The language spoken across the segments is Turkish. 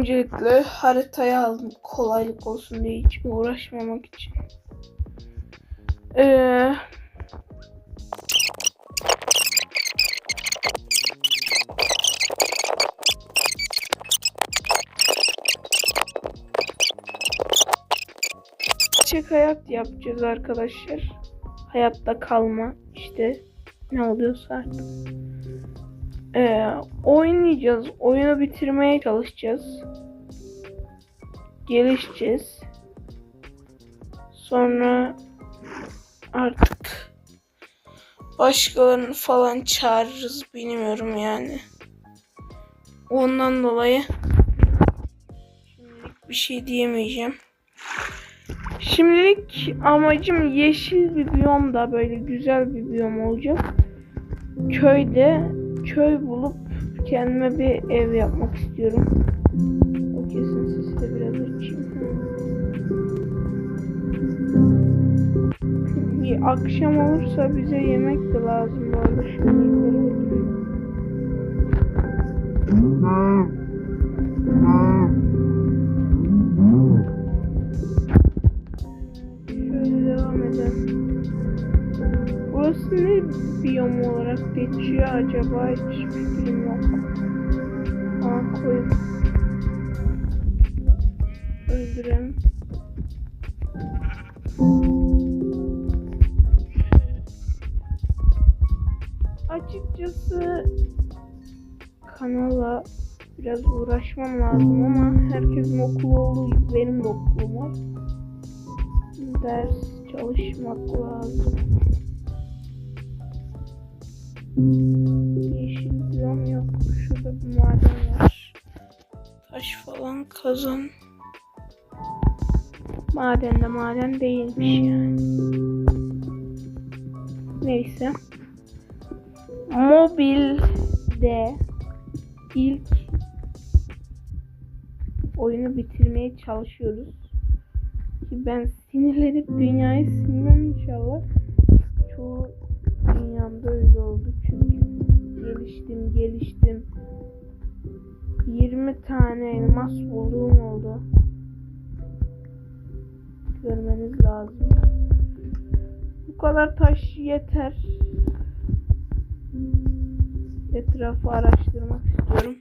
Öncelikle haritayı aldım kolaylık olsun diye hiç mi uğraşmamak için. Ee, Gerçek hayat yapacağız arkadaşlar. Hayatta kalma işte ne oluyorsa artık. Ee, oynayacağız. Oyunu bitirmeye çalışacağız. Gelişeceğiz. Sonra artık başkalarını falan çağırırız bilmiyorum yani. Ondan dolayı şimdilik bir şey diyemeyeceğim. Şimdilik amacım yeşil bir biyomda böyle güzel bir biyom olacak. Köyde köy bulup kendime bir ev yapmak istiyorum. Akşam olursa bize yemek de lazım bu arada. Götüreyim. Şöyle devam edelim. Burası ne biyom olarak geçiyor acaba hiç fikrim yok. Aa koyup öldürelim. Açıkçası kanala biraz uğraşmam lazım ama herkesin okulu olduğu gibi benim de okulum var. Ders çalışmak lazım. Yeşil biyom yok. Şurada bir maden var. Taş falan kazan. Maden de maden değilmiş yani. Neyse. Mobilde ilk oyunu bitirmeye çalışıyoruz. Ki ben sinirlenip dünyayı silmem inşallah. Çoğu dünyamda öyle oldu çünkü. Geliştim geliştim. 20 tane elmas bulduğum oldu. Görmeniz lazım. Bu kadar taş yeter etrafı araştırmak istiyorum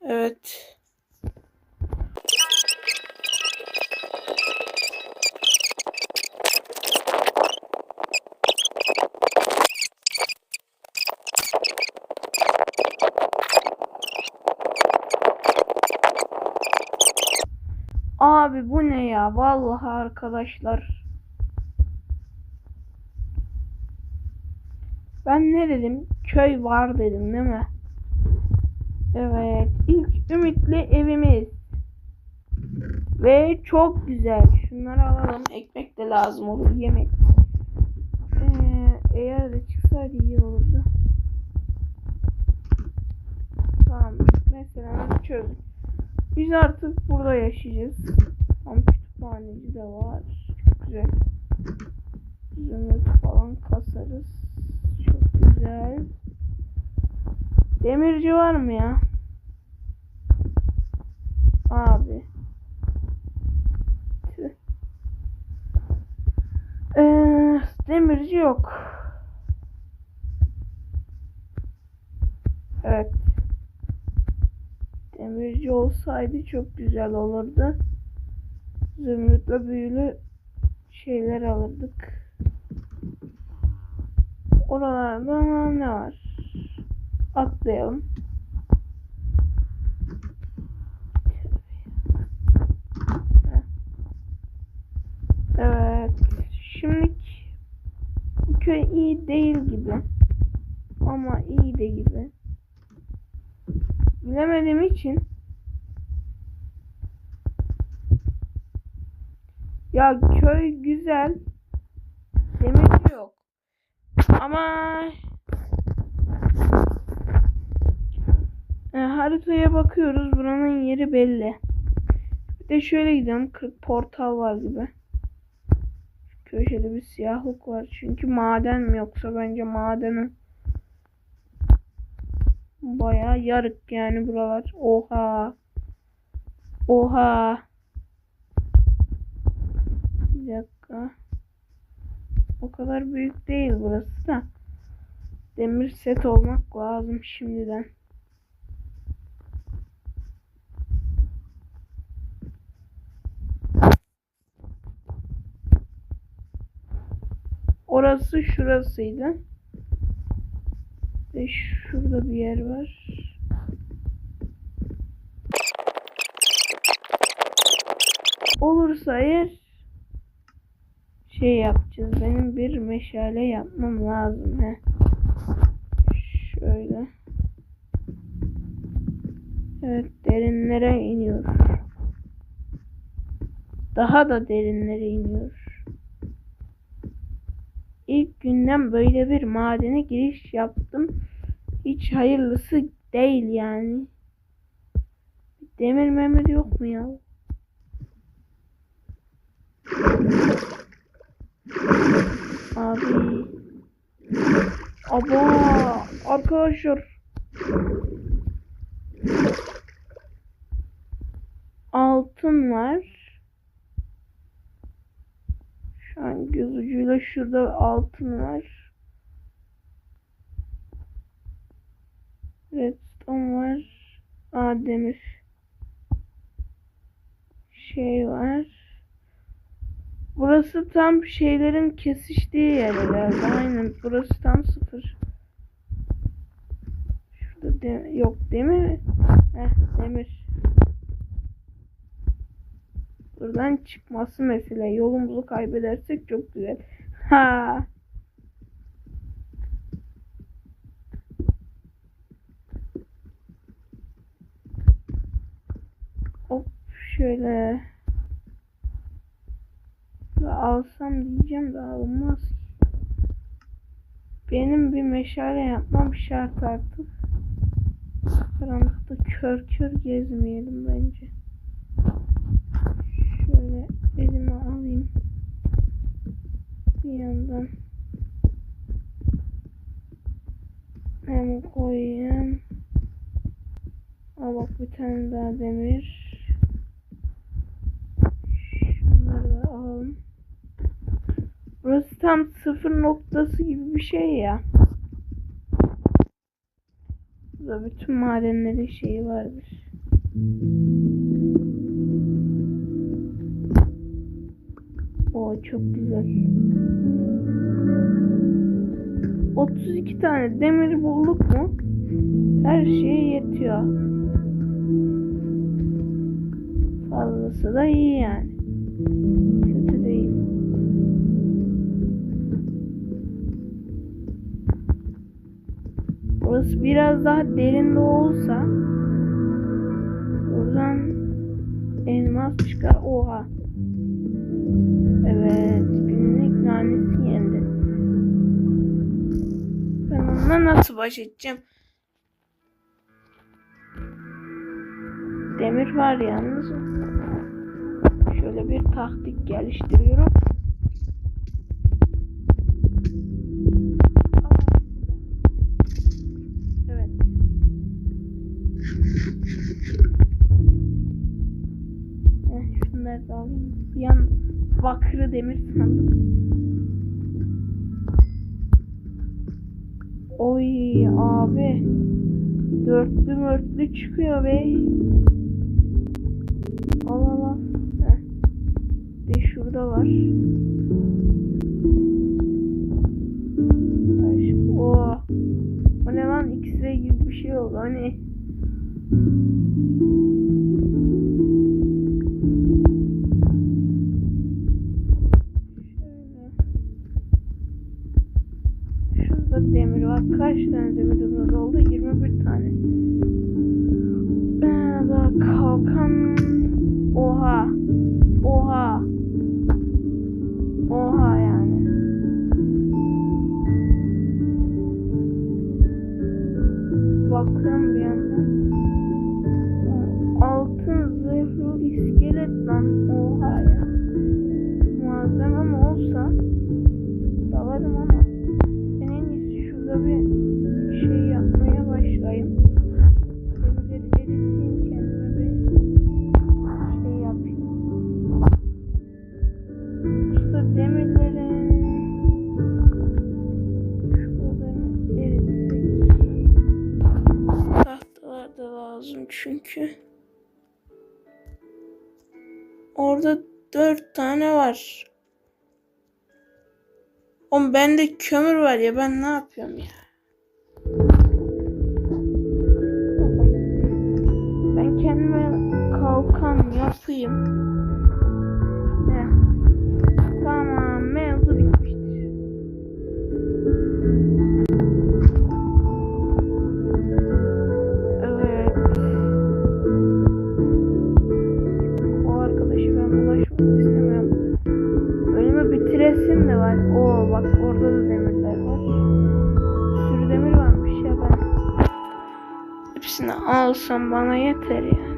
evet Abi bu ne ya? Vallahi arkadaşlar. Ben ne dedim? Köy var dedim değil mi? Evet. İlk ümitli evimiz. Ve çok güzel. Şunları alalım. Ekmek de lazım olur. Yemek. Ee, eğer de çıksaydı iyi olurdu. Tamam. Mesela çözdük. Biz artık burada yaşayacağız. Ama kütüphaneci de var. Çok güzel. Zümrüt falan kasarız. Güzel. Demirci var mı ya? Abi. Ee, demirci yok. Evet. Demirci olsaydı çok güzel olurdu. Zümrütle büyülü şeyler alırdık. Oralarda ne var? Atlayalım. Evet. Şimdilik bu köy iyi değil gibi. Ama iyi de gibi bilemediğim için ya köy güzel ama e, haritaya bakıyoruz buranın yeri belli bir de şöyle gidelim 40 portal var gibi köşede bir siyahlık var çünkü maden mi yoksa bence madeni Baya yarık yani buralar. Oha. Oha. Bir dakika. O kadar büyük değil burası da. Demir set olmak lazım şimdiden. Orası şurasıydı. Ve şurada bir yer var. Olursa eğer şey yapacağız. Benim bir meşale yapmam lazım. He. Şöyle. Evet derinlere iniyor. Daha da derinlere iniyor. İlk günden böyle bir madene giriş yaptım. Hiç hayırlısı değil yani. Demir memir yok mu ya? Abi. Aba arkadaşlar. Altın var. Şu an göz ucuyla şurada altın var. Redstone var. Aa demir. Şey var. Burası tam şeylerin kesiştiği yer herhalde. Aynen. Burası tam sıfır. Şurada de yok demir mi? Heh demir. Buradan çıkması mesele. Yolumuzu kaybedersek çok güzel. Ha. Hop şöyle. Alsam diyeceğim de alınmaz ki. Benim bir meşale yapmam şart artık. Karanlıkta kör kör gezmeyelim bence. Şöyle elime alayım. Bir yandan. Hem koyayım. Al bak bir tane daha demir. Şunları da alalım. Burası tam sıfır noktası gibi bir şey ya. Burada bütün madenlerin şeyi vardır. O çok güzel. 32 tane demir bulduk mu? Her şeye yetiyor. Fazlası da iyi yani. Burası biraz daha derinde olsa buradan elmas çıkar. Oha. Evet. Günün ilk nanesi yendi. Ben onunla nasıl baş edeceğim? Demir var yalnız. Şöyle bir taktik geliştiriyorum. Bakırı demir sandım. Oy abi. Dörtlü mörtlü çıkıyor be. Al al al. Heh. De şurada var. O. O ne lan? X-ray gibi bir şey oldu. Hani. Demir var. Kaç tane demirimiz oldu? 21 tane. Ee, daha kalkan. Oha. Oha. Oha yani. Bakıyorum bir yandan. Altın zırhlı iskelet lan. Oha çünkü. Orada dört tane var. Oğlum bende kömür var ya ben ne yapıyorum ya? Ben kendime kalkan yapayım. Alsam bana yeter yani.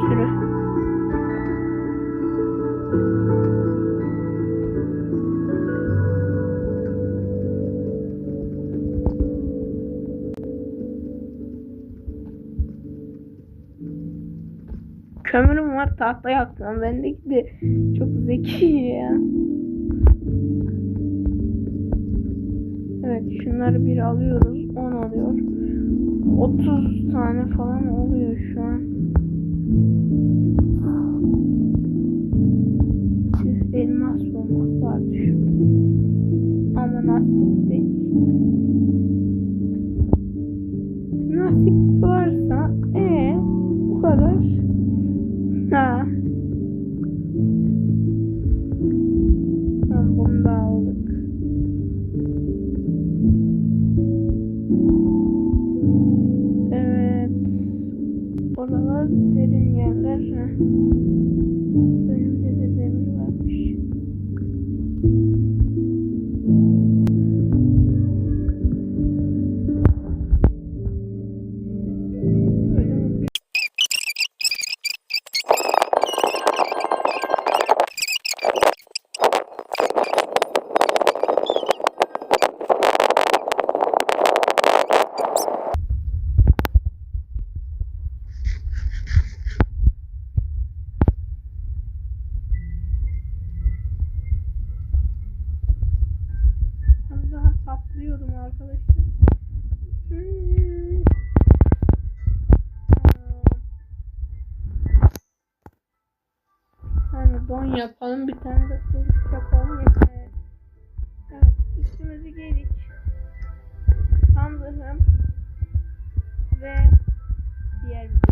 Sürü. Kömürüm var tahta yaktım. Bendeki de çok zeki ya. Evet şunları bir alıyoruz. 10 alıyor. 30 tane falan oluyor şu an. Tüh, elmas bulmak vardı şurada. Ama nasip değil. zıplıyordum arkadaşlar. Yani don yapalım bir tane de kuruş yapalım yeter. Evet üstümüzü giydik. Tam ve diğer bir